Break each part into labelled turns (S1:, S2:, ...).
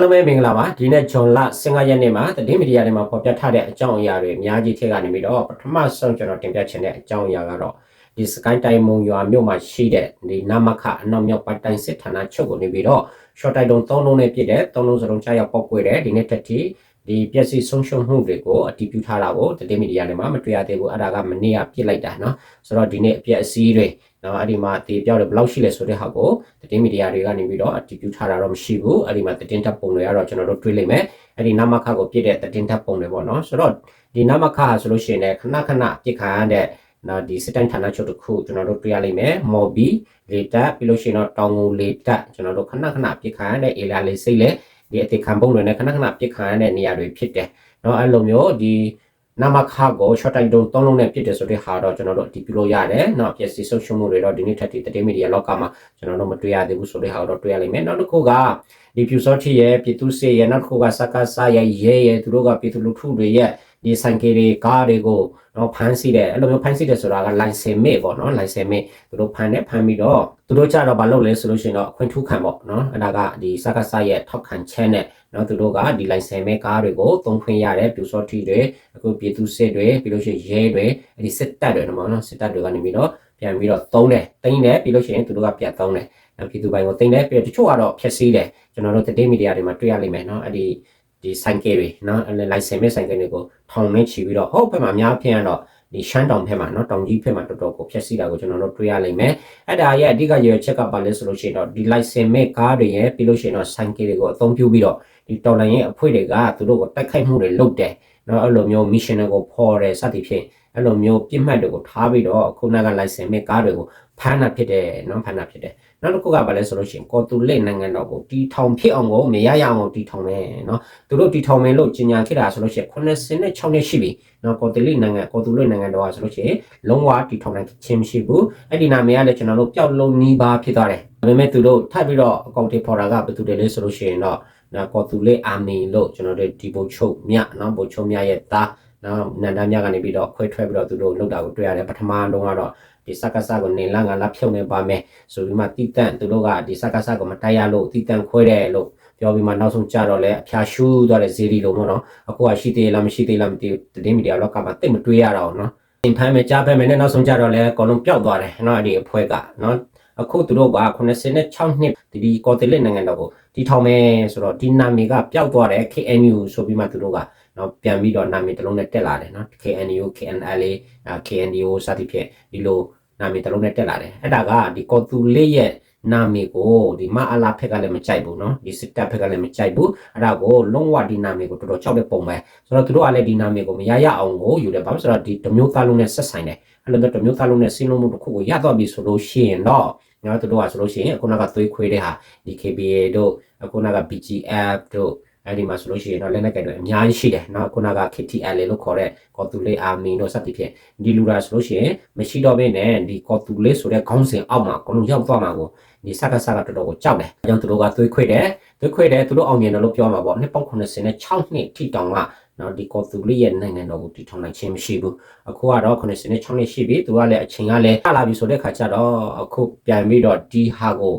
S1: အားလုံးပဲမင်္ဂလာပါဒီနေ့ဂျွန်လ15ရက်နေ့မှာသတင်းမီဒီယာတွေမှာဖော်ပြထားတဲ့အကြောင်းအရာတွေအများကြီးထည့်ကနေပြီးတော့ပထမဆုံးကျွန်တော်တင်ပြချင်တဲ့အကြောင်းအရာကတော့ဒီစကိုင်းတိုင်းမုံရွာမြို့မှာရှိတဲ့ဒီနမခအနောက်မြောက်ပိုင်းတိုင်းစစ်ဌာနချုပ်ကိုနေပြီးတော့ short တိုက်တုံး3လုံးနဲ့ပြည့်တဲ့3လုံးစလုံးချရောက်ပောက်ကွေးတဲ့ဒီနေ့တက်တီဒီပျက်စီးဆုံးရှုံးမှုတွေကိုအတည်ပြုထားတာကိုသတင်းမီဒီယာတွေမှာမတွေ့ရသေးဘူးအဲ့ဒါကမနေ့ကပြစ်လိုက်တာเนาะဆိုတော့ဒီနေ့အပျက်အစီးတွေနော်အဲ့ဒီမှာတေပြောက်တယ်ဘယ်လောက်ရှိလဲဆိုတဲ့ဟာကို သတင်းမီဒီယာတွေကနေပြီးတော့အတည်ပြုထားတာတော့မရှိဘူးအဲ့ဒီမှာသတင်းတပ်ပုံတွေကတော့ကျွန်တော်တို့တွေ့လိမ့်မယ်အဲ့ဒီနမခကိုပြစ်တဲ့သတင်းတပ်ပုံတွေပေါ့နော်ဆိုတော့ဒီနမခဆိုလို့ရှိရင်လည်းခဏခဏပြစ်ခါရတဲ့နော်ဒီစစ်တမ်းဌာနချုပ်တစ်ခုကျွန်တော်တို့တွေ့ရလိမ့်မယ်မော်ဘီလေတက်ပြီးလို့ရှိရင်တော့တောင်ငူလေတက်ကျွန်တော်တို့ခဏခဏပြစ်ခါရတဲ့အေလာလေးစိတ်လေဒီအတိခံပုံတွေနဲ့ခဏခဏပြစ်ခါရတဲ့နေရာတွေဖြစ်တယ်နော်အဲ့လိုမျိုးဒီ နမခကို short time တုံးသုံးလုံးနဲ့ပြစ်တယ်ဆိုတဲ့ဟာတော့ကျွန်တော်တို့အတည်ပြုလို့ရတယ်။နောက်ပျက်စီးဆုံးရှုံးမှုတွေတော့ဒီနေ့ထက်ဒီသတင်းမီဒီယာလောကမှာကျွန်တော်တို့မတွေ့ရသေးဘူးဆိုတဲ့ဟာတော့တွေ့ရလိမ့်မယ်။နောက်တစ်ခုကဒီဖြူစောတိရဲ့ပြည်သူစစ်ရဲ့နောက်တစ်ခုကစကားစားရဲ့ရဲရဲ့သူတို့ကပြည်သူလူထုတွေရဲ့ ဒီဆိုင်ကယ်တွေကားတွေကိုတော့ဖမ်းဆီးတယ်အဲ့လိုမျိုးဖမ်းဆီးတယ်ဆိုတာက license မေ့ပေါ့နော် license မေ့သူတို့ဖမ်းတယ်ဖမ်းပြီးတော့သူတို့ကြတော့မလုပ်လဲဆိုလို့ရှိရင်တော့အခွင့်ထူးခံပေါ့နော်အဲ့ဒါကဒီစကားစားရဲ့ထောက်ခံချက်နဲ့နော်သူတို့ကဒီ license မဲ့ကားတွေကိုသုံးခွင့်ရတယ်ပြူစောတိတွေအခုပြည်သူစစ်တွေပြီးလို့ရှိရင်ရဲတွေအဲ့ဒီစစ်တပ်တွေနော်နော်စစ်တပ်တွေကနေပြီးတော့ပြန်ပြီးတော့သုံးတယ်တိမ့်တယ်ပြီးလို့ရှိရင်သူတို့ကပြန်သုံးတယ်နောက်ပြည်သူပိုင်းကိုတိမ့်တယ်ပြီးတော့တချို့ကတော့ဖျက်ဆီးတယ်ကျွန်တော်တို့တတိမီဒီယာတွေမှာတွေ့ရလိမ့်မယ်နော်အဲ့ဒီ ဒီဆိုင်ကယ်တွေနော်အဲ့လိုက်ဆင်မဲ့ဆိုင်ကယ်တွေကိုထောင်နဲ့ချီပြီးတော့ဟုတ်ဘက်မှာအများဖြင့်ကတော့ဒီရှမ်းတောင်ဘက်မှာနော်တောင်ကြီးဘက်မှာတော်တော်ကိုဖျက်ဆီးတာကိုကျွန်တော်တို့တွေ့ရလိမ့်မယ်အဲ့ဒါရဲ့အဓိကရည်ချက်ကပါလဲဆိုလို့ရှိရင်တော့ဒီ license မဲ့ကားတွေရဲ့ပြီးလို့ရှိရင်တော့ဆိုင်ကယ်တွေကိုအသုံးပြုပြီးတော့ဒီတော်လိုင်းရဲ့အဖွဲ့တွေကသူတို့ကိုတိုက်ခိုက်မှုတွေလုပ်တယ်နော်အဲ့လိုမျိုး mission တွေကိုပေါ်တယ်စသည်ဖြင့်အဲ့လိုမျိုးပြစ်မှတ်တွေကိုထားပြီးတော့ခုနက license မဲ့ကားတွေကိုဖမ်းတာဖြစ်တယ်နော်ဖမ်းတာဖြစ်တယ် နောက်တစ်ခုကဘာလဲဆိုလို့ရှိရင်ကော်တူလက်နိုင်ငံတော်ကိုတီထောင်ဖြစ်အောင်ကိုမရရအောင်တီထောင်မယ်နော်သူတို့တီထောင်မယ်လို့ကြေညာခဲ့တာဆိုလို့ရှိရင်86နှစ်ရှိပြီနော်ကော်တူလက်နိုင်ငံကော်တူလက်နိုင်ငံတော်ကဆိုလို့ရှိရင်လုံးဝတီထောင်နိုင်ခြင်းမရှိဘူးအဲ့ဒီနာမည်ကလည်းကျွန်တော်တို့ပျောက်လုံးနီးပါးဖြစ်သွားတယ်ဒါပေမဲ့သူတို့ထပ်ပြီးတော့အကောင့်တွေဖော်တာကဘယ်သူတွေလဲဆိုလို့ရှိရင်တော့နော်ကော်တူလက်အာမီလို့ကျွန်တော်တို့ဒီဘုံချုပ်မြနော်ဘုံချုပ်မြရဲ့သားနော်နန္ဒမြကနေပြီးတော့ခွဲထွက်ပြီးတော့သူတို့လောက်တာကိုတွေ့ရတယ်ပထမတော့ကတော့ ဒီစကားစကိုနေလန်းကလာဖြုတ်နေပါမယ်ဆိုပြီးမှတိတန့်သူတို့ကဒီစကားစကိုမတိုက်ရလို့တိတန့်ခွဲတယ်လို့ပြောပြီးမှနောက်ဆုံးကြတော့လဲအဖျားရှူးသွားတဲ့ဇေဒီလိုပေါ့နော်အခုကရှိသေးလားမရှိသေးလားမသိဘူးတင်းမီဒီယာလောကမှာတိတ်မတွေးရတော့နော်သင်ဖမ်းမယ်ကြားဖမ်းမယ်နဲ့နောက်ဆုံးကြတော့လဲအကုန်လုံးပျောက်သွားတယ်နော်အဲ့ဒီအဖွဲကနော်အခုသူတို့က86နှစ်ဒီကော်တယ်လက်နိုင်ငံတော်ကိုတီထောင်မယ်ဆိုတော့ဒီနာမည်ကပျောက်သွားတယ် KNU ဆိုပြီးမှသူတို့က နော်ပြန်ပြီးတော့နာမည်တစ်လုံးနဲ့တက်လာတယ်နော် KNU KNLA KNDO စသဖြင့်ဒီလိုနာမည်တစ်လုံးနဲ့တက်လာတယ်အဲ့ဒါကဒီကော်တူလေးရဲ့နာမည်ကိုဒီမအလာဖက်ကလည်းမကြိုက်ဘူးเนาะဒီစစ်တပ်ဖက်ကလည်းမကြိုက်ဘူးအဲ့ဒါကိုလုံးဝဒီနာမည်ကိုတော်တော်ကြောက်တဲ့ပုံပဲဆိုတော့သူတို့ကလည်းဒီနာမည်ကိုမရရအောင်ကိုယူတယ်ဘာလို့ဆိုတော့ဒီတမျိုးသားလုံးနဲ့ဆက်ဆိုင်တယ်အဲ့လိုမျိုးတမျိုးသားလုံးနဲ့စင်းလုံးမှုတစ်ခုကိုရတော့ပြီဆိုလို့ရှိရင်တော့နော်သူတို့ကဆိုလို့ရှိရင်အခုနကသွေးခွေးတဲ့ဟာဒီ KBA တို့အခုနက BGF တို့ အဲ့ဒီမှာဆိုလို့ရှိရင်တော့လက်နက်ကင်တွေအများကြီးရှိတယ်เนาะခုနက KTL လို့ခေါ်တဲ့ကော်တူလေးအာမီတို့စသဖြင့်ဒီလူရာဆိုလို့ရှိရင်မရှိတော့ဘဲနဲ့ဒီကော်တူလေးဆိုတဲ့ခေါင်းစဉ်အောက်မှာအကုန်လုံးရောက်သွားမှာကိုဒီစကားစကားတော်တော်ကိုကြောက်တယ်အဲကြောင့်သူတို့ကသွေးခွေတယ်သွေးခွေတယ်သူတို့အောင်မြင်တယ်လို့ပြောမှာပေါ့နှစ်ပေါင်း96နှစ်ထိတောင်ကနော်ဒီကော်တူလေးရဲ့နိုင်ငံတော်ကိုတည်ထောင်နိုင်ခြင်းမရှိဘူးအခုကတော့96နှစ်ရှိပြီသူကလည်းအချိန်ကလည်းထလာပြီဆိုတဲ့ခါကျတော့အခုပြန်ပြီးတော့ဒီဟာကို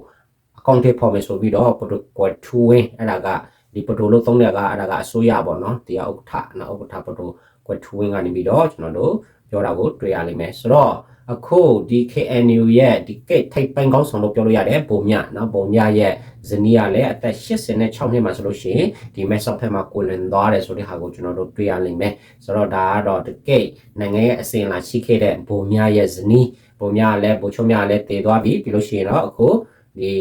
S1: အကောင့်ထဲပေါ်မယ်ဆိုပြီးတော့ protocol 2 win အဲ့ဒါက ဒီပတိုလို့သုံးတဲ့ကအဲ့ဒါကအစိုးရပေါ့နော်တရားဥက္ကဋ္ဌနော်ဥက္ကဋ္ဌပတိုကွက်ထူဝင်းကနေပြီးတော့ကျွန်တော်တို့ပြောတာကိုတွေ့ရလိမ့်မယ်ဆိုတော့အခုဒီ KNU ရဲ့ဒီကိတ်ထိပ်ပိုင်းကောင်းဆောင်လို့ပြောလို့ရတယ်ပုံမြနော်ပုံမြရဲ့ဇနီးကလည်းအသက်86နှစ်မှာဆိုလို့ရှိရင်ဒီ mess up ဖက်မှာကိုလင်သွားတယ်ဆိုတဲ့ဟာကိုကျွန်တော်တို့တွေ့ရလိမ့်မယ်ဆိုတော့ဒါကတော့ဒီကိတ်နိုင်ငံရဲ့အစဉ်လာရှိခဲ့တဲ့ပုံမြရဲ့ဇနီးပုံမြလည်းပုံချုံမြလည်းတည်သွားပြီပြီးလို့ရှိရင်တော့အခုဒီ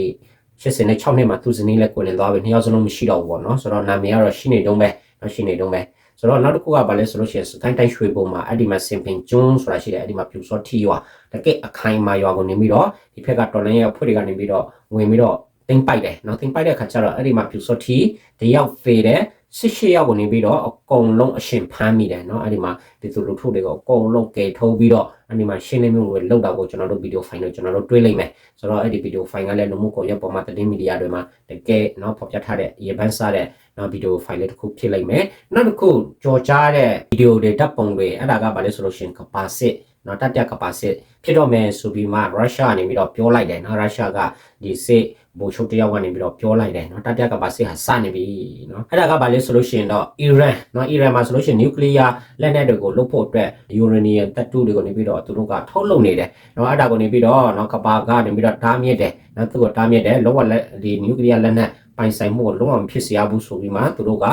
S1: 86နှစ်မှာသူဇနီးလည်းကိုလင်သွားပြီနှစ်ယောက်စလုံးမရှိတော့ဘူးပေါ့နော်ဆိုတော့နာမည်ကတော့ရှိနေတုံးပဲနော်ရှိနေတုံးပဲဆိုတော့နောက်တစ်ခုကဘာလဲဆိုလို့ရှိရင်စကိုင်းတိုင်းရွှေဘုံမှာအဲ့ဒီမှာစင်ပင်ကျွန်းဆိုတာရှိတယ်အဲ့ဒီမှာပြူစောထီရွာတကယ်အခိုင်မာရွာကိုနေပြီးတော့ဒီဖက်ကတော်လင်းရဲ့အဖွဲ့တွေကနေပြီးတော့ဝင်ပြီးတော့ တင်ပိုက်တယ်နော်တင်ပိုက်တဲ့ခါကျတော့အဲ့ဒီမှာပြူစောထီတယောက်ဖေတယ်စစ်ရှိရောက်ကနေပြီးတော့အကုန်လုံးအရှင်ဖမ်းမိတယ်เนาะအဲ့ဒီမှာဒီသူလူထုတွေကိုအကုန်လုံးကယ်ထုတ်ပြီးတော့အဲ့ဒီမှာရှင်းလင်းမှုတွေလုပ်တာကိုကျွန်တော်တို့ဗီဒီယိုဖိုင်တွေကျွန်တော်တို့တွေ့လိမ့်မယ်ဆိုတော့အဲ့ဒီဗီဒီယိုဖိုင်ကလည်းလူမှုကွန်ရက်ပေါ်မှာသတင်းမီဒီယာတွေမှာတကယ်เนาะဖော်ပြထားတဲ့ရေပန်းစားတဲ့နော်ဗီဒီယိုဖိုင်လေးတစ်ခုဖြစ်လိမ့်မယ်နောက်တစ်ခုကြော်ကြားတဲ့ဗီဒီယိုတွေဓာတ်ပုံတွေအဲ့ဒါကဘာလဲဆိုလို့ရှိရင်ကပါစစ် နော်တတိယကပါစစ်ဖြစ်တော့မယ်ဆိုပြီးမှရုရှားကနေပြီးတော့ပြောလိုက်တယ်နော်ရုရှားကဒီစစ်ဘူချုပ်တယောက်ကနေပြီးတော့ပြောလိုက်တယ်နော်တတိယကပါစစ်ဟာစနေပြီနော်အဲ့ဒါကဘာလဲဆိုလို့ရှိရင်တော့အီရန်နော်အီရန်မှာဆိုလို့ရှိရင်နျူကလ িয়ার လက်နက်တွေကိုလုတ်ဖို့အတွက်ယူရေနီယံတပ်တုတွေကိုနေပြီးတော့သူတို့ကထုတ်လုပ်နေတယ်နော်အဲ့ဒါကိုနေပြီးတော့နော်ကပါကနေပြီးတော့တားမြစ်တယ်နော်သူကတားမြစ်တယ်လောကလက်ဒီနျူကလ িয়ার လက်နက်ပိုင်ဆိုင်မှုကိုလုံးဝမဖြစ်စေရဘူးဆိုပြီးမှသူတို့က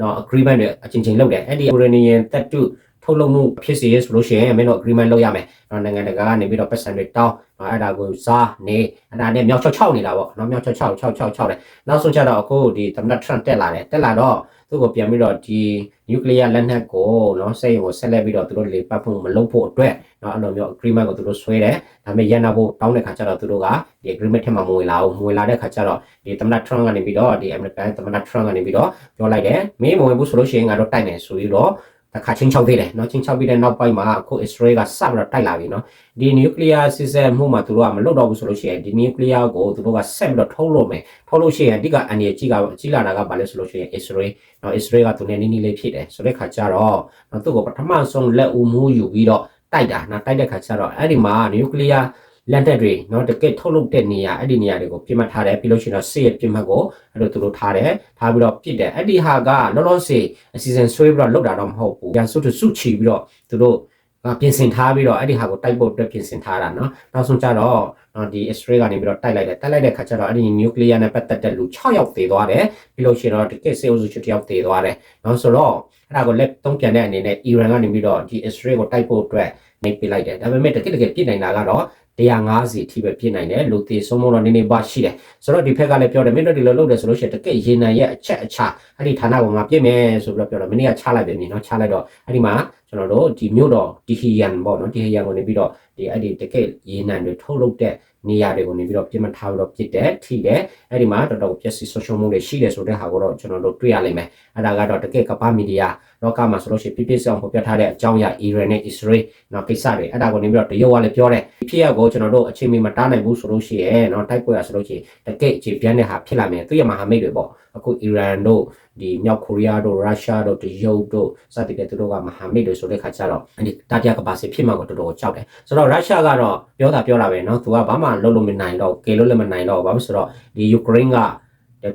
S1: နော် agreement တွေအချင်းချင်းလုပ်တယ်အဲ့ဒီ Iranian တပ်တု ထုတ်လုပ်မှုဖြစ်စေရဆိုလို့ရှိရင်မင်းတို့ agreement လုပ်ရမယ်နော်နိုင်ငံတကာကနေပြီးတော့ပတ်စံတွေတောင်းနော်အဲ့ဒါကိုစားနေအဲ့ဒါနဲ့မြောက်ချောက်ချောက်နေတာပေါ့နော်မြောက်ချောက်ချောက်ချောက်ချောက်ချောက်တယ်နောက်ဆုံးကျတော့အခုဒီသမ္မတ Trump တက်လာတယ်တက်လာတော့သူ့ကိုပြန်ပြီးတော့ဒီ nuclear လက်နက်ကိုနော်စိတ်ကိုဆက်လက်ပြီးတော့သူတို့လေပတ်ဖို့မလုပ်ဖို့အတွက်နော်အဲ့လိုမျိုး agreement ကိုသူတို့ဆွဲတယ်ဒါပေမဲ့ရန်နာဖို့တောင်းတဲ့ခါကျတော့သူတို့ကဒီ agreement ထက်မှမဝင်လာဘူးမဝင်လာတဲ့ခါကျတော့ဒီသမ္မတ Trump ကနေပြီးတော့ဒီ American သမ္မတ Trump ကနေပြီးတော့ပြောလိုက်တယ်မင်းမဝင်ဘူးဆိုလို့ရှိရင်ငါတို့တိုက်မယ်ဆိုပြီးတော့ တစ်ခါချင်းချောက်သေးတယ်เนาะချင်းချောက်ပြီးတဲ့နောက်ပိုင်းမှာအခု Israel ကစပြီးတော့တိုက်လာပြီเนาะဒီ nuclear system မှုမှာသူတို့ကမလွတ်တော့ဘူးဆိုလို့ရှိရင်ဒီ nuclear ကိုသူတို့ကဆက်ပြီးတော့ထုတ်လို့မယ်ထုတ်လို့ရှိရင်အဓိကအန်ဒီကြီးကကြီးလာတာကဘာလဲဆိုလို့ရှိရင် Israel เนาะ Israel ကသူနဲ့နီးနီးလေးဖြစ်တယ်ဆိုတဲ့ခါကျတော့เนาะသူ့ကိုပထမဆုံးလက်ဦးမှုယူပြီးတော့တိုက်တာเนาะတိုက်တဲ့ခါကျတော့အဲ့ဒီမှာ nuclear လက်တက်တွေเนาะတကယ်ထုတ်လုပ်တဲ့နေရာအဲ့ဒီနေရာတွေကိုပြစ်မှတ်ထားတယ်ပြီးလို့ရှိရင်တော့စစ်ရဲ့ပြစ်မှတ်ကိုအဲ့လိုသူတို့ထားတယ်ထားပြီးတော့ပြစ်တယ်အဲ့ဒီဟာကလောလောဆယ်အစီအစဉ်ဆွဲပြီးတော့လုပ်တာတော့မဟုတ်ဘူးပြန်စုတစုချီပြီးတော့သူတို့ကပြင်ဆင်ထားပြီးတော့အဲ့ဒီဟာကိုတိုက်ဖို့အတွက်ပြင်ဆင်ထားတာเนาะနောက်ဆုံးကျတော့နော်ဒီ Israel ကနေပြီးတော့တိုက်လိုက်တယ်တိုက်လိုက်တဲ့ခါကျတော့အဲ့ဒီ nuclear နဲ့ပတ်သက်တဲ့လူ6ယောက်သေသွားတယ်ပြီးလို့ရှိရင်တော့တကယ်စေအုပ်စု6ယောက်သေသွားတယ်เนาะဆိုတော့အဲ့ဒါကိုလက်သုံးပြန်တဲ့အနေနဲ့ Iran ကနေပြီးတော့ဒီ Israel ကိုတိုက်ဖို့အတွက်နေပြလိုက်တယ်ဒါပေမဲ့တကယ်တကယ်ပြစ်နိုင်တာကတော့ 150အထိပဲပြည့်နိုင်တယ်လူသေးဆုံးမတော့နည်းနည်းပါရှိတယ်ဆိုတော့ဒီဖက်ကလည်းပြောတယ်မင်းတို့ဒီလိုလုပ်တယ်ဆိုလို့ရှိရင်တကယ်ရေနံရဲ့အချက်အချအဲ့ဒီဌာနပေါ်မှာပြည့်မယ်ဆိုပြီးတော့ပြောတော့မင်းကချလိုက်ပြီမြင်နော်ချလိုက်တော့အဲ့ဒီမှာကျွန်တော်တို့ဒီမြို့တော်ဒီဟီယန်ပေါ့နော်ဒီဟီယန်ကိုနေပြီးတော့ဒီအဲ့ဒီတကယ်ရေနံတွေထုတ်လုပ်တဲ့ နေရာတွေကိုနေပြီးတော့ပြင်မထားပြီးတော့ပြစ်တယ်ထိတယ်အဲ့ဒီမှာတော်တော်ပျက်စီးဆုံးရှုံးမှုတွေရှိတယ်ဆိုတဲ့ဟာကိုတော့ကျွန်တော်တို့တွေ့ရလိမ့်မယ်အဲ့ဒါကတော့တကယ်ကပ္ပမီဒီယာလောကမှာဆိုလို့ရှိရင်ပြပြဆောင်ဖော်ပြထားတဲ့အကြောင်းအရာအီရန်နဲ့အစ္စရေးနော်ကိစ္စတွေအဲ့ဒါကိုနေပြီးတော့တရုတ်ကလည်းပြောတယ်ဖြစ်ရကိုကျွန်တော်တို့အချိန်မီမတားနိုင်ဘူးဆိုလို့ရှိရင်နော်တိုက်ပွဲရဆိုလို့ရှိရင်တကယ်အခြေပြန်းတဲ့ဟာဖြစ်လာမယ်သူရမဟာမိတ်တွေပေါ့ အခုအီရန်တို့ဒီမြောက်ကိုရီးယားတို့ရုရှားတို့တရုတ်တို့စသဖြင့်သူတို့ကမဟာမိတ်တွေဆိုတဲ့ခါကျတော့ဒီတတိယကပါစီဖြစ်မှာကိုတော်တော်ကြောက်တယ်ဆိုတော့ရုရှားကတော့ပြောတာပြောတာပဲเนาะသူကဘာမှလုပ်လို့မနိုင်တော့ကေလို့လည်းမနိုင်တော့ဘာလို့ဆိုတော့ဒီယူကရိန်းက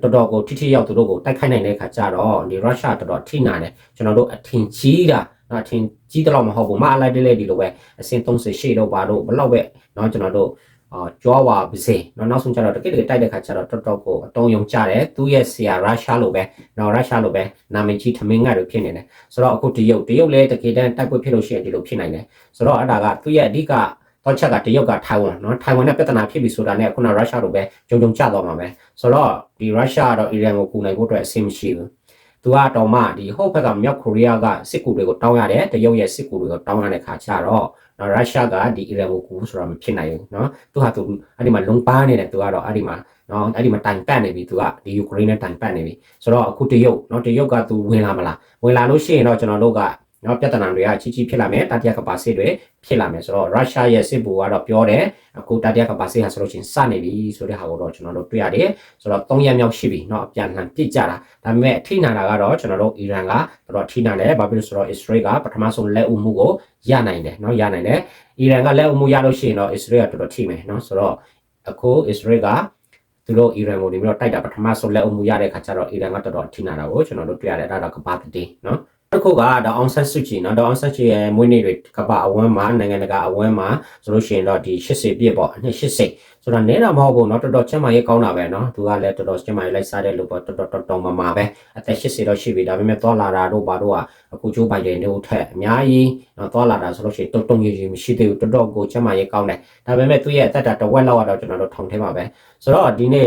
S1: တော်တော်ကိုထိထိရောက်သူတို့ကိုတိုက်ခိုက်နိုင်တဲ့ခါကျတော့ဒီရုရှားတော်တော်ထိနာတယ်ကျွန်တော်တို့အထင်ကြီးတာနော်အထင်ကြီးတော့မဟုတ်ဘူးမအလိုက်တလဲဒီလိုပဲအစင်38တော့ဘာလို့ဘလောက်ပဲเนาะကျွန်တော်တို့ အာကြွားပါပါစေเนาะနောက်ဆုံးကျတော့တကယ်တကယ်တိုက်တဲ့ခါကျတော့တော်တော်ကိုအတုံးယုံကြတယ်သူရဲ့ဆရာရုရှားလိုပဲเนาะရုရှားလိုပဲနာမည်ကြီးထမင်းငါတွေဖြစ်နေတယ်ဆိုတော့အခုတရုတ်တရုတ်လည်းတကယ်တမ်းတိုက်ပွဲဖြစ်လို့ရှိရင်ဒီလိုဖြစ်နိုင်တယ်ဆိုတော့အဲ့ဒါကသူရဲ့အဓိကတော့ချက်ကတရုတ်ကထိုင်ဝမ်เนาะထိုင်ဝမ်နဲ့ပြဿနာဖြစ်ပြီဆိုတာနဲ့ခုနရုရှားလိုပဲဂျုံဂျုံကျသွားမှာပဲဆိုတော့ဒီရုရှားကတော့အီရန်ကိုကူနိုင်ဖို့အတွက်အဆင်မရှိဘူးသူကတော့မှဒီဟိုဘက်ကမြောက်ကိုရီးယားကစစ်ကူတွေကိုတောင်းရတယ်တရုတ်ရဲ့စစ်ကူတွေကိုတောင်းရတဲ့ခါကျတော့ နော်ရုရှားကဒီအီရန်ကိုကူဆိုတာမဖြစ်နိုင်ဘူးနော်သူဟာသူအဲ့ဒီမှာလုံပါနေတယ်သူကတော့အဲ့ဒီမှာနော်အဲ့ဒီမှာတိုင်ပတ်နေပြီသူကဒီယူကရိန်းနဲ့တိုင်ပတ်နေပြီဆိုတော့အခုတရုတ်နော်တရုတ်ကသူဝင်လာမလားဝင်လာလို့ရှိရင်တော့ကျွန်တော်တို့က နော်ပြဿနာတွေကကြီးကြီးဖြစ်လာမယ်တတိယကပါစစ်တွေဖြစ်လာမယ်ဆိုတော့ရုရှားရဲ့စစ်ဘူကတော့ပြောတယ်အခုတတိယကပါစစ်ဟာဆိုလို့ရှိရင်စနေပြီဆိုတဲ့ဟာကိုတော့ကျွန်တော်တို့တွေ့ရတယ်ဆိုတော့၃ရက်မြောက်ရှိပြီเนาะအပြန်လှန်ပြစ်ကြတာဒါပေမဲ့အထိနာတာကတော့ကျွန်တော်တို့အီရန်ကတော်တော်ထိနာတယ်ဘာဖြစ်လို့ဆိုတော့ Israel ကပထမဆုံးလက်ဦးမှုကိုရနိုင်တယ်เนาะရနိုင်တယ်အီရန်ကလက်ဦးမှုရလို့ရှိရင်တော့ Israel ကတော်တော်ထိမယ်เนาะဆိုတော့အခု Israel ကသူတို့အီရန်ကိုနေပြီးတော့တိုက်တာပထမဆုံးလက်အုပ်မှုရတဲ့ခါကျတော့အီရန်ကတော်တော်ထိနာတာကိုကျွန်တော်တို့တွေ့ရတယ်ဒါတော့ကပါတီနော် တစ်ခုကဒေါအောင်ဆန်းစုကြည်နော်ဒေါအောင်ဆန်းစုကြည်ရဲ့မွေးနေ့တွေကပအဝမ်းမှာနိုင်ငံတကာအဝမ်းမှာဆိုလို့ရှိရင်တော့ဒီ80ပြည့်ပေါ့အနှစ်80ဆိုတော့နဲတာမဟုတ်ဘူးနော်တော်တော်ချမ်းမာရေးကောင်းတာပဲနော်သူကလည်းတော်တော်ချမ်းမာရေးလိုက်စားတဲ့လူပေါ့တော်တော်တော်တော်မမာပဲအသက်80တော့ရှိပြီဒါပေမဲ့သွားလာတာတို့ဘာတို့ကအခုချိုးပိုင်တယ်တို့ထက်အများကြီးနော်သွားလာတာဆိုလို့ရှိရင်တုံတုံရေရေမရှိသေးဘူးတော်တော်ကိုချမ်းမာရေးကောင်းတယ်ဒါပေမဲ့သူ့ရဲ့အသက်တာတဝက်လောက်ကတော့ကျွန်တော်တို့ထောင်ထဲမှာပဲဆိုတော့ဒီနေ့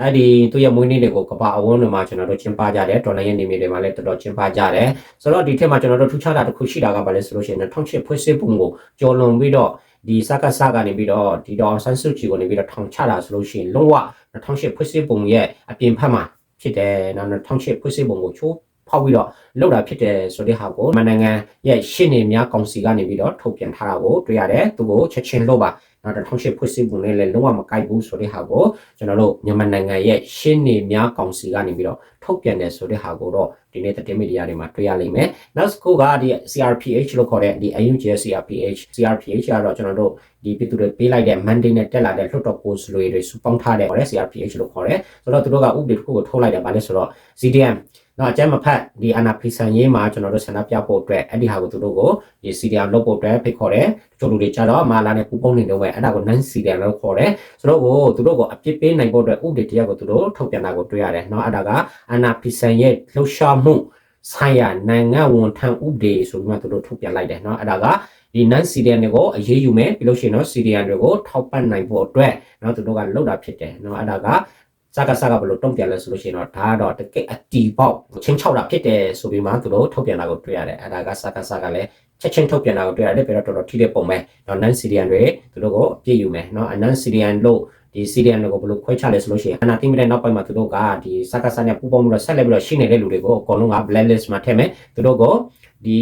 S1: အဲ့ဒီသူ့ရဲ့မွေးနေ့တွေကိုကဘာအဝန်းတွေမှာကျွန်တော်တို့ကျင်းပကြတယ်ဒေါ်လာရဲ့နေမြေတွေမှာလည်းတော်တော်ကျင်းပကြတယ်ဆိုတော့ဒီထက်မှာကျွန်တော်တို့ထူးခြားတာတစ်ခုရှိတာကဘာလဲဆိုလို့ရှိရင်2008ဖွဲ့စည်းပုံကိုကျော်လွန်ပြီးတော့ဒီစကားစကားနေပြီးတော့ဒီတော့ဆန်းစုကြည်ကိုနေပြီးတော့ထောင်ချတာဆိုလို့ရှိရင်လုံးဝ2008ဖွဲ့စည်းပုံရဲ့အပြင်ဖက်မှာဖြစ်တယ်နော်2008ဖွဲ့စည်းပုံကိုချိုးဖောက်ပြီးတော့လောက်တာဖြစ်တယ်ဆိုတဲ့ဟာကိုမနိုင်ငံရဲ့ရှင်းနေများကောင်စီကနေပြီးတော့ထုတ်ပြန်ထားတာကိုတွေ့ရတယ်သူကိုချက်ချင်းလို့ပါ နောက်2008ဖွဲ့စည်းပုံနဲ့လည်းလုံးဝမကိုက်ဘူးဆိုတဲ့ဟာကိုကျွန်တော်တို့မြန်မာနိုင်ငံရဲ့ရှင်းနေများကောင်စီကနေပြီးတော့ထုတ်ပြန်တယ်ဆိုတဲ့ဟာကိုတော့ဒီနေ့သတင်းမီဒီယာတွေမှာတွေ့ရလိမ့်မယ်နောက်တစ်ခုကဒီ CRPH လို့ခေါ်တဲ့ဒီ AUG CRPH CRPH ကတော့ကျွန်တော်တို့ဒီပြည်သူတွေပေးလိုက်တဲ့ mandate နဲ့တက်လာတဲ့လွှတ်တော်ကိုယ်စားလှယ်တွေစုပေါင်းထားတဲ့ခေါ်တဲ့ CRPH လို့ခေါ်တယ်ဆိုတော့သူတို့ကဥပဒေတစ်ခုကိုထုတ်လိုက်တယ်ဗာလဲဆိုတော့ CDM နော်အကြမ်းမဖက်ဒီအနာဖီဆန်ရေးမှာကျွန်တော်တို့ဆန္ဒပြဖို့အတွက်အဲ့ဒီဟာကိုသူတို့ကိုဒီ CDM လုပ်ဖို့အတွက်ဖိတ်ခေါ်တယ်ကျို့လူတွေကြတော့မာလာနဲ့ပူပုံနေတော့ပဲအဲ့ဒါကို non CDM လို့ခေါ်တယ်ဆိုတော့ကိုသူတို့ကိုအပြစ်ပေးနိုင်ဖို့အတွက်ဥပဒေတရားကိုသူတို့ထုတ်ပြန်တာကိုတွေ့ရတယ်နော်အဲ့ဒါကအနာဖီဆန်ရဲ့လှုပ်ရှားမှုဆိုင်ရာနိုင်ငံဝန်ထမ်းဥပဒေဆိုပြီးမှသူတို့ထုတ်ပြန်လိုက်တယ်နော်အဲ့ဒါကဒီ non CDM တွေကိုအရေးယူမယ်ပြီးလို့ရှိရင်တော့ CDM တွေကိုထောက်ပံ့နိုင်ဖို့အတွက်เนาะသူတို့ကလုပ်တာဖြစ်တယ်เนาะအဲ့ဒါက စကားစကားဘလို့တုံ့ပြန်လဲဆိုလို့ရှိရင်တော့ဒါကတော့တကယ်အတီပေါက်ချင်းချောက်တာဖြစ်တယ်ဆိုပြီးမှသူတို့ထုတ်ပြန်တာကိုတွေ့ရတယ်အဲဒါကစကားစကားလည်းချက်ချင်းထုတ်ပြန်တာကိုတွေ့ရတယ်ပြီးတော့တော်တော်ထိတဲ့ပုံပဲနော် non syrian တွေသူတို့ကိုအပြည့်ယူမယ်နော် non syrian လို့ဒီ syrian တွေကိုဘလို့ခွဲခြားလဲဆိုလို့ရှိရင်အနာတိမတဲ့နောက်ပိုင်းမှာသူတို့ကဒီစကားစကားနဲ့ပူပေါင်းပြီးတော့ဆက်လက်ပြီးတော့ရှိနေတဲ့လူတွေကိုအကုန်လုံးက blacklist မှာထည့်မယ်သူတို့ကိုဒီ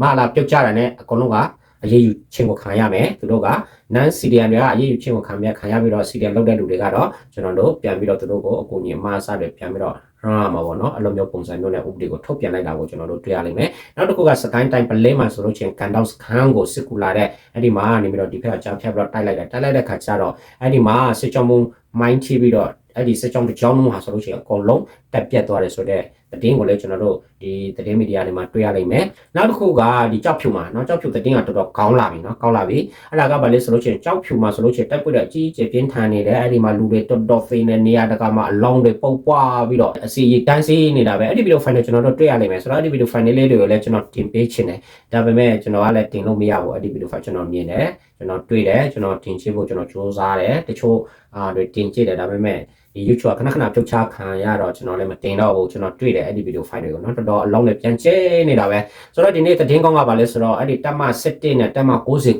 S1: မလာပြုတ်ကြတာနဲ့အကုန်လုံးက အရေးယူချင်းကိုခံရမယ်သူတို့က non CDM တွေကအရေးယူချင်းကိုခံရခံရပြီးတော့ CDM လုပ်တဲ့လူတွေကတော့ကျွန်တော်တို့ပြန်ပြီးတော့သူတို့ကိုအကူအညီအမှားအဆတွေပြန်ပြီးတော့ရမှာပေါ့နော်အဲ့လိုမျိုးပုံစံမျိုးနဲ့ဥပဒေကိုထုတ်ပြန်လိုက်တာကိုကျွန်တော်တို့တွေ့ရလိမ့်မယ်နောက်တစ်ခုကစကိုင်းတိုင်းပလဲမှာဆိုလို့ချင်းကန်တောက်စခန်းကိုစစ်ကူလာတဲ့အဲ့ဒီမှာနေပြီးတော့ဒီဖက်ကကြားဖြတ်ပြီးတော့တိုက်လိုက်တယ်တိုက်လိုက်တဲ့ခါကျတော့အဲ့ဒီမှာစစ်ကြောမှုမိုင်းထိပြီးတော့အဲ့ဒီစစ်ကြောတစ်ကြောင်းလုံးမှာဆိုလို့ချင်းအကုန်လုံးတက်ပြတ်သွားတယ်ဆိုတော့ သတင်းကိုလည်းကျွန်တော်တို့ဒီသတင်းမီဒီယာတွေမှာတွေ့ရလိမ့်မယ်နောက်တစ်ခုကဒီကြောက်ဖြူမှာเนาะကြောက်ဖြူသတင်းကတော်တော်ကောင်းလာပြီเนาะကောင်းလာပြီအဲ့ဒါကဘာလဲဆိုလို့ချင်းကြောက်ဖြူမှာဆိုလို့ချင်းတက်ပွက်တဲ့အကြီးအကျယ်ပြင်းထန်နေတယ်အဲ့ဒီမှာလူတွေတော်တော်ဖေးနေနေရတကမှာအလောင်းတွေပုတ်ပွားပြီးတော့အစီရီတန်းစီနေတာပဲအဲ့ဒီဗီဒီယိုဖိုင်တွေကျွန်တော်တို့တွေ့ရလိမ့်မယ်ဆိုတော့အဲ့ဒီဗီဒီယိုဖိုင်လေးတွေကိုလည်းကျွန်တော်တင်ပေးချင်တယ်ဒါပေမဲ့ကျွန်တော်ကလည်းတင်လို့မရဘူးအဲ့ဒီဗီဒီယိုဖိုင်ကျွန်တော်မြင်တယ်ကျွန်တော်တွေ့တယ်ကျွန်တော်တင်ချဖို့ကျွန်တော်စူးစမ်းတယ်တချို့အာတွေတင်ကြည့်တယ်ဒါပေမဲ့ ဒီ YouTube ကခဏခဏပြုတ်ချခံရတော့ကျွန်တော်လည်းမတင်တော့ဘူးကျွန်တော်တွေ့တယ်အဲ့ဒီ video file တွေကိုနော်တော်တော်အလုံးနဲ့ပြန်ချဲနေတာပဲဆိုတော့ဒီနေ့သတင်းကောင်းကပါလဲဆိုတော့အဲ့ဒီတက်မ17နဲ့တက်မ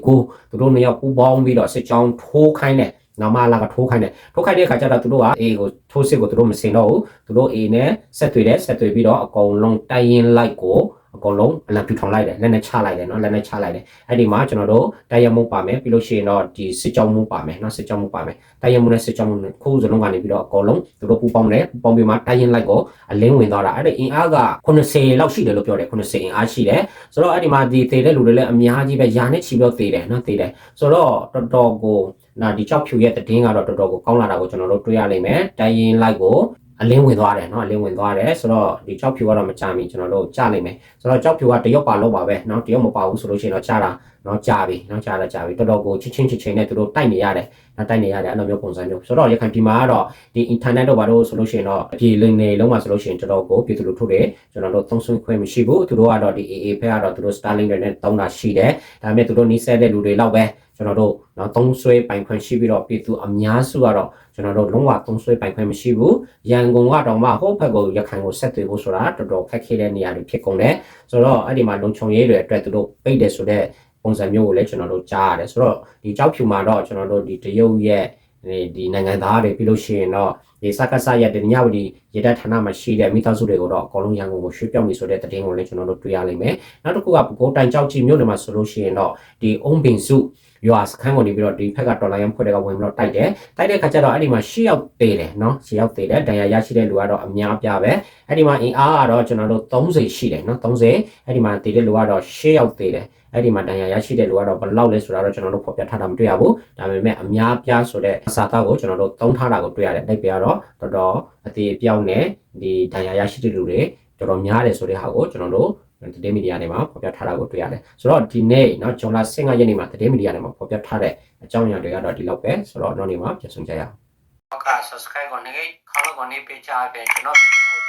S1: 69သူတို့နှစ်ယောက်ပူးပေါင်းပြီးတော့စစ်ကြောင်းထိုးခိုင်းတဲ့နောက်မှလာကထိုးခိုင်းတယ်ထိုးခိုင်းတဲ့အခါကျတော့သူတို့က A ကိုထိုးစစ်ကိုသူတို့မစင်တော့ဘူးသူတို့ A နဲ့ဆက်သွေးတယ်ဆက်သွေးပြီးတော့အကုန်လုံးတိုင်ရင်လိုက်ကို အကုန်လုံးအလံပြူထောင်လိုက်တယ်လက်နဲ့ချလိုက်တယ်နော်လက်နဲ့ချလိုက်တယ်အဲ့ဒီမှာကျွန်တော်တို့တိုက်ရမုတ်ပါမယ်ပြီးလို့ရှိရင်တော့ဒီစစ်ကြောင်းမုတ်ပါမယ်နော်စစ်ကြောင်းမုတ်ပါမယ်တိုက်ရမုတ်နဲ့စစ်ကြောင်းမုတ်ခုစလုံးကနေပြီးတော့အကုန်လုံးသူတို့ပူပေါင်းတယ်ပူပေါင်းပြီးမှတိုက်ရင်လိုက်ကိုအလင်းဝင်သွားတာအဲ့ဒီအင်အားက80လောက်ရှိတယ်လို့ပြောတယ်80အင်အားရှိတယ်ဆိုတော့အဲ့ဒီမှာဒီသေတဲ့လူတွေလည်းအများကြီးပဲယာနဲ့ချီပြီးတော့သေတယ်နော်သေတယ်ဆိုတော့တော်တော်ကိုနာဒီချောက်ဖြူရဲ့တည်င်းကတော့တော်တော်ကိုကောင်းလာတာကိုကျွန်တော်တို့တွေ့ရလိမ့်မယ်တိုင်ရင်လိုက်ကို အလင်းဝင်သွားတယ်เนาะအလင်းဝင်သွားတယ်ဆိုတော့ဒီကြောက်ဖြူကတော့မကြမီကျွန်တော်တို့ကြားနိုင်မယ်ဆိုတော့ကြောက်ဖြူကတရုတ်ပါလို့ပါပဲเนาะတရုတ်မပါဘူးဆိုလို့ရှိရင်တော့ကြားတာเนาะကြားပြီเนาะကြားလာကြားပြီတော်တော်ကိုချင်းချင်းချင်းချင်းနဲ့သူတို့တိုက်နေရတယ်เนาะတိုက်နေရတယ်အဲ့လိုမျိုးပုံစံမျိုးဆိုတော့ရခိုင်ပြည်မှာကတော့ဒီ internet တော့ဘာလို့ဆိုလို့ရှိရင်တော့အပြည်လင်းနေလုံးမှာဆိုလို့ရှိရင်တော်တော်ကိုပြည်သူလူထုတွေကျွန်တော်တို့သုံးဆွခွင့်မရှိဘူးသူတို့ကတော့ဒီ AA ဖက်ကတော့သူတို့ Starlink တွေနဲ့တုံးတာရှိတယ်ဒါပေမဲ့သူတို့နီးစပ်တဲ့လူတွေလောက်ပဲ ကျွန်တော်တို့နော်သုံးဆွဲပိုင်ခွင့်ရှိပြီးတော့ပြည်သူအများစုကတော့ကျွန်တော်တို့လုံးဝသုံးဆွဲပိုင်ခွင့်မရှိဘူးရန်ကုန်ကတော့မှဟိုဘက်ကိုရခိုင်ကိုဆက်သွေးဖို့ဆိုတာတော်တော်ခက်ခဲတဲ့နေရာတွေဖြစ်ကုန်တယ်ဆိုတော့အဲ့ဒီမှာလုံခြုံရေးတွေအတွက်သူတို့ပိတ်တယ်ဆိုတော့ပုံစံမျိုးကိုလည်းကျွန်တော်တို့ကြားရတယ်ဆိုတော့ဒီကြောက်ဖြူမှာတော့ကျွန်တော်တို့ဒီတရုတ်ရဲ့ ဒီနိုင်ငံသားတွေပြီးလို့ရှိရင်တော့ဒီစကားဆရဲ့တညဝတီရေတပ်ဌာနမှာရှိတဲ့မိသားစုတွေကိုတော့အကုန်လုံးရန်ကုန်ကိုရွှေ့ပြောင်းနေဆိုတဲ့တည်င်းကိုလည်းကျွန်တော်တို့တွေ့ရလိမ့်မယ်နောက်တစ်ခုကပဲခူးတိုင်ကြောက်ကြီးမြို့နယ်မှာဆိုလို့ရှိရင်တော့ဒီအုံပင်စုရွာစခန်းကိုနေပြီးတော့ဒီဖက်ကတော်လိုင်းရန်ဖွဲ့တဲ့ကဝင်ပြီးတော့တိုက်တယ်တိုက်တဲ့ခါကျတော့အဲ့ဒီမှာရှစ်ယောက်သေးတယ်နော်ရှစ်ယောက်သေးတယ်ဒဏ်ရာရရှိတဲ့လူကတော့အများပြပဲအဲ့ဒီမှာအင်အားကတော့ကျွန်တော်တို့30ရှိတယ်နော်30အဲ့ဒီမှာတည်တဲ့လူကတော့6ယောက်သေးတယ် အဲ့ဒီမှာတန်ရာရရှိတဲ့လူကတော့ဘယ်လောက်လဲဆိုတာတော့ကျွန်တော်တို့ဖော်ပြထားတာမတွေ့ရဘူးဒါပေမဲ့အများပြားဆိုတဲ့အစာသားကိုကျွန်တော်တို့သုံးထားတာကိုတွေ့ရတယ်တိုက်ပြကတော့တော်တော်အသေးအပြောင်းနဲ့ဒီတန်ရာရရှိတဲ့လူတွေတော်တော်များတယ်ဆိုတဲ့ဟာကိုကျွန်တော်တို့သတင်းမီဒီယာတွေမှာဖော်ပြထားတာကိုတွေ့ရတယ်ဆိုတော့ဒီနေ့เนาะဂျွန်လာ15ရက်နေ့မှာသတင်းမီဒီယာတွေမှာဖော်ပြထားတဲ့အကြောင်းအရာတွေကတော့ဒီလောက်ပဲဆိုတော့နောက်နေ့မှာပြန်ဆုံကြရအောင်ဟုတ်ကဲ့ subscribe ကိုနေခေါင်းကိုနေပေးချပေးကျွန်တော်ဗီဒီယို